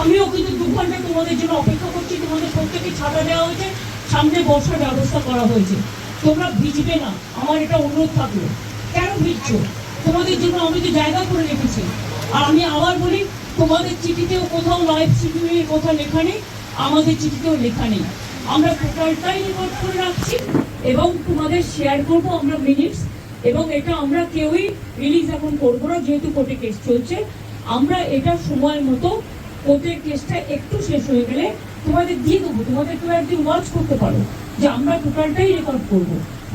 আমিও কিন্তু দু ঘণ্টা তোমাদের জন্য অপেক্ষা করছি, তোমাদের প্রত্যেকে ছাতা দেওয়া হয়েছে, সামনে বসার ব্যবস্থা করা হয়েছে। তোমরা ভিজবে না, আমার এটা অনুরোধ থাকল। কেন ভিজছো? তোমাদের জন্য আমি তো জায়গা করে রেখেছি। আর আমি আবার বলি, তোমাদের চিঠিতেও কোথাও লাইভ স্ট্রিমিংয়ের কথা লেখা নেই, আমাদের চিঠিতেও লেখা নেই। আমরা টোটালটাই রেকর্ড করে রাখছি এবং তোমাদের শেয়ার করব আমরা মিনিটস এবং এটা আমরা কেউই রিলিজ এখন করব না, যেহেতু কোর্টে কেস চলছে। আমরা এটা সময় মতো কোর্টের কেসটা একটু শেষ হয়ে গেলে তোমাদের দিয়ে দেবো, তোমাদের কেউ একদিন ওয়াচ করতে পারো যে আমরা টোটালটাই রেকর্ড করব।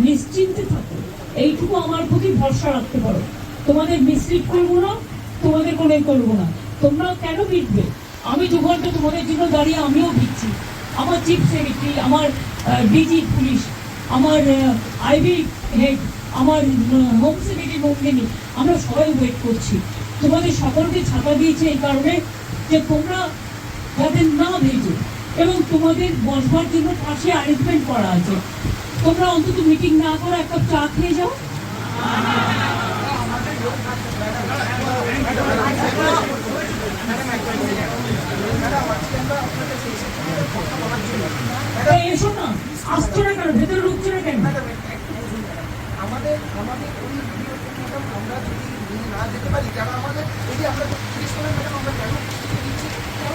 নিশ্চিন্তে থাকো, এইটুকু আমার প্রতি ভরসা রাখতে পারো। তোমাদের মিসলিড করব না, তোমাদের কোনো করব না। তোমরা কেন ভিড়বে আমি দু ঘণ্টা তোমাদের জন্য দাঁড়িয়ে আমিও ভিড়ছি আমার চিফ সেক্রেটারি, আমার ডিজি পুলিশ, আমার আইবি হেড, আমার হোম সেক্রেটারি মঙ্গিনী আমরা সবাই ওয়েট করছি। তোমাদের সকলকে ছাতা দিয়েছে এই কারণে যে তোমরা যাতে না ভেজো এবং তোমাদের বসবার জন্য পাশে অ্যারেঞ্জমেন্ট করা আছে। তোমরা অন্তত মিটিং না করে একটা চা খেয়ে যাও। এই এসো না আসছো না কেন ভেতরে ঢুকছো না কেন আমাদের আমাদের ওই ভিডিও ম্যাডাম আমরা যদি নিয়ে না যেতে পারি যারা আমাদের এই যে আমরা জিজ্ঞেস করেন ম্যাডাম আমরা কেন ছুটি দিচ্ছি কারণ ম্যাডাম আমাদের যারা এখন ওখানে আমাদের ব্যাটসম্যানরা বন্ধুরা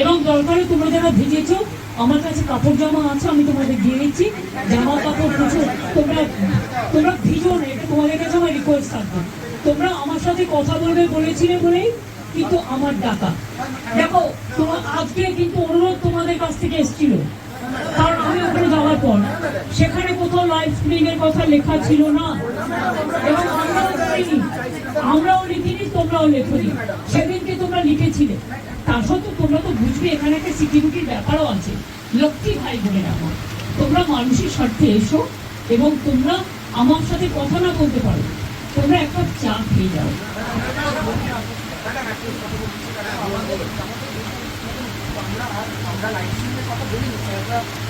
এবং দরকারে তোমরা যারা ভিজেছো, আমার কাছে কাপড় জামা আছে, আমি তোমাদের দিয়ে দিচ্ছি। জামা কাপড় কিছু তোমরা তোমরা ভিজো না, এটা তোমাদের কাছে আমার রিকোয়েস্ট থাকবে। তোমরা আমার সাথে কথা বলবে বলেছিলে বলেই কিন্তু আমার ডাকা। দেখো তোমার আজকে কিন্তু অনুরোধ তোমাদের কাছ থেকে এসেছিল। আমি ওখানে যাওয়ার পর, সেখানে কোথাও লাইভ স্ট্রিমিং এর কথা লেখা ছিল না। এবং আমরাও লিখিনি আমরাও লিখিনি, তোমরাও লেখনি। সেদিনকে তোমরা লিখেছিলে। তা সত্ত্বেও তোমরা তো বুঝবে, এখানে একটা সিকিউরিটির ব্যাপারও আছে। লক্ষ্মী ভাই বলে রাখো, তোমরা মানুষের স্বার্থে এসো এবং তোমরা আমার সাথে কথা না বলতে পারো। তোমরা একটা চা খেয়ে যাও। আমরা কথা বলিনি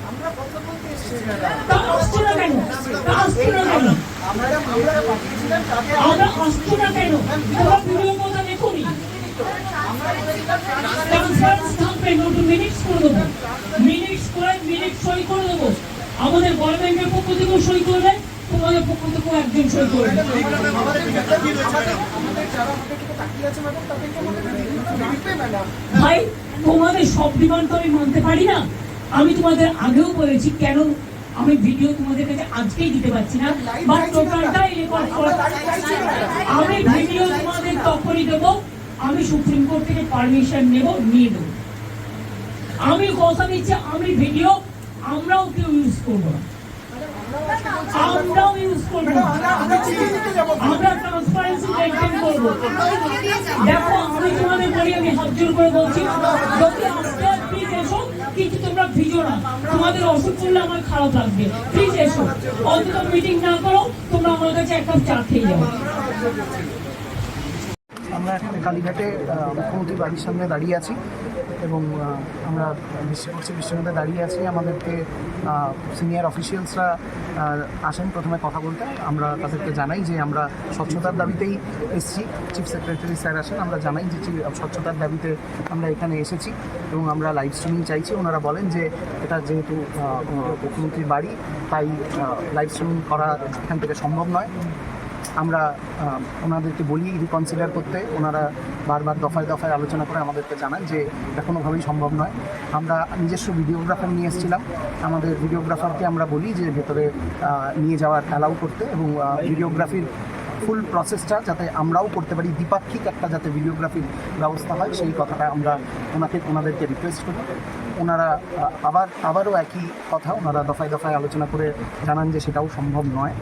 আমাদের গভর্নমেন্টের পক্ষ থেকেও সই করবে তোমাদের পক্ষ থেকেও একজন সই করবে ভাই, তোমাদের সব ডিমান্ড তো আমি মানতে পারি না। আমি তোমাদের আগেও বলেছি কেন আমি ভিডিও তোমাদের কাছে আজকেই দিতে পারছি না বাট টোটালটাই রেকর্ড করে আমি ভিডিও তোমাদের তখনই দেবো আমি সুপ্রিম কোর্ট থেকে পারমিশন নেব নিয়ে নেব। আমি কথা দিচ্ছি আমি ভিডিও আমরাও কেউ ইউজ করব না। আমরাও ইউজ করব আমরা ট্রান্সপারেন্সি মেনটেন করব। দেখো আমি তোমাদের বলি আমি হাত জোর করে বলছি যদি কিন্তু তোমরা ভিজো না তোমাদের অসুখ করলে আমার খারাপ লাগবে। প্লিজ এসো। অন্তত মিটিং না করো তোমরা আমার কাছে এক কাপ চা খেয়ে যাও। আমরা এখানে কালীঘাটে আহ, মুখ্যমন্ত্রী বাড়ির সামনে দাঁড়িয়ে আছি। এবং আমরা বিশ্বকর্ষী বিশ্ববিদ্যালয়ে দাঁড়িয়ে আছি। আমাদেরকে সিনিয়র অফিসিয়ালসরা আসেন প্রথমে কথা বলতে। আমরা তাদেরকে জানাই যে আমরা স্বচ্ছতার দাবিতেই এসেছি। চিফ সেক্রেটারি স্যার আসেন, আমরা জানাই যে স্বচ্ছতার দাবিতে আমরা এখানে এসেছি এবং আমরা লাইভ স্ট্রিমিং চাইছি। ওনারা বলেন যে এটা যেহেতু মুখ্যমন্ত্রীর বাড়ি, তাই লাইভ স্ট্রিমিং করা এখান থেকে সম্ভব নয়। আমরা ওনাদেরকে বলি রিকনসিডার করতে। ওনারা বারবার দফায় দফায় আলোচনা করে আমাদেরকে জানান যে এটা কোনোভাবেই সম্ভব নয়। আমরা নিজস্ব ভিডিওগ্রাফার নিয়ে এসেছিলাম। আমাদের ভিডিওগ্রাফারকে আমরা বলি যে ভেতরে নিয়ে যাওয়ার অ্যালাউ করতে এবং ভিডিওগ্রাফির ফুল প্রসেসটা যাতে আমরাও করতে পারি, দ্বিপাক্ষিক একটা যাতে ভিডিওগ্রাফির ব্যবস্থা হয়, সেই কথাটা আমরা ওনাকে, ওনাদেরকে রিকোয়েস্ট করি ওনারা আবার, আবারও একই কথা ওনারা দফায় দফায় আলোচনা করে জানান যে সেটাও সম্ভব নয়।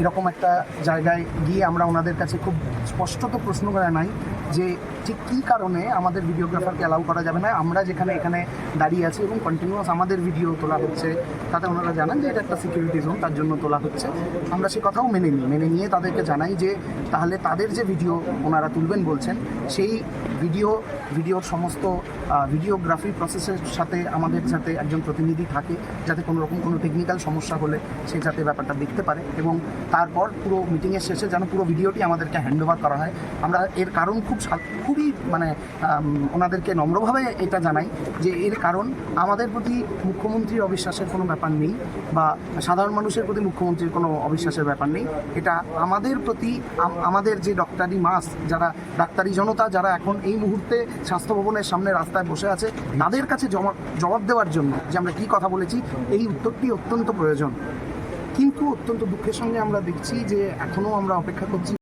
এরকম একটা জায়গায় গিয়ে আমরা ওনাদের কাছে খুব স্পষ্টত প্রশ্ন করা নাই যে ঠিক কী কারণে আমাদের ভিডিওগ্রাফারকে অ্যালাউ করা যাবে না? আমরা যেখানে এখানে দাঁড়িয়ে আছি এবং কন্টিনিউয়াস আমাদের ভিডিও তোলা হচ্ছে, তাতে ওনারা জানান যে এটা একটা সিকিউরিটি জোন তার জন্য তোলা হচ্ছে। আমরা সে কথাও মেনে নিই। মেনে নিয়ে তাদেরকে জানাই যে তাহলে তাদের যে ভিডিও ওনারা তুলবেন বলছেন, সেই ভিডিও ভিডিওর সমস্ত ভিডিওগ্রাফি প্রসেসের সাথে, আমাদের সাথে একজন প্রতিনিধি থাকে, যাতে কোনো রকম কোনো টেকনিক্যাল সমস্যা হলে সে যাতে ব্যাপারটা দেখতে পারে এবং তারপর পুরো মিটিংয়ের শেষে যেন পুরো ভিডিওটি আমাদেরকে হ্যান্ড ওভার করা হয়। আমরা এর কারণ খুব সা- খুবই মানে ওনাদেরকে নম্রভাবে এটা জানাই যে এর কারণ আমাদের প্রতি মুখ্যমন্ত্রীর অবিশ্বাসের কোনো ব্যাপার নেই বা সাধারণ মানুষের প্রতি মুখ্যমন্ত্রীর কোনো অবিশ্বাসের ব্যাপার নেই। এটা আমাদের প্রতি আমাদের যে ডক্টরি মাস, যারা ডাক্তারি জনতা, যারা এখন এই মুহূর্তে স্বাস্থ্য ভবনের সামনে রাস্তায় বসে আছে, তাদের কাছে জমা, জবাব দেওয়ার জন্য যে আমরা কী কথা বলেছি, এই উত্তরটি অত্যন্ত প্রয়োজন। কিন্তু অত্যন্ত দুঃখের সঙ্গে আমরা দেখছি যে এখনও আমরা অপেক্ষা করছি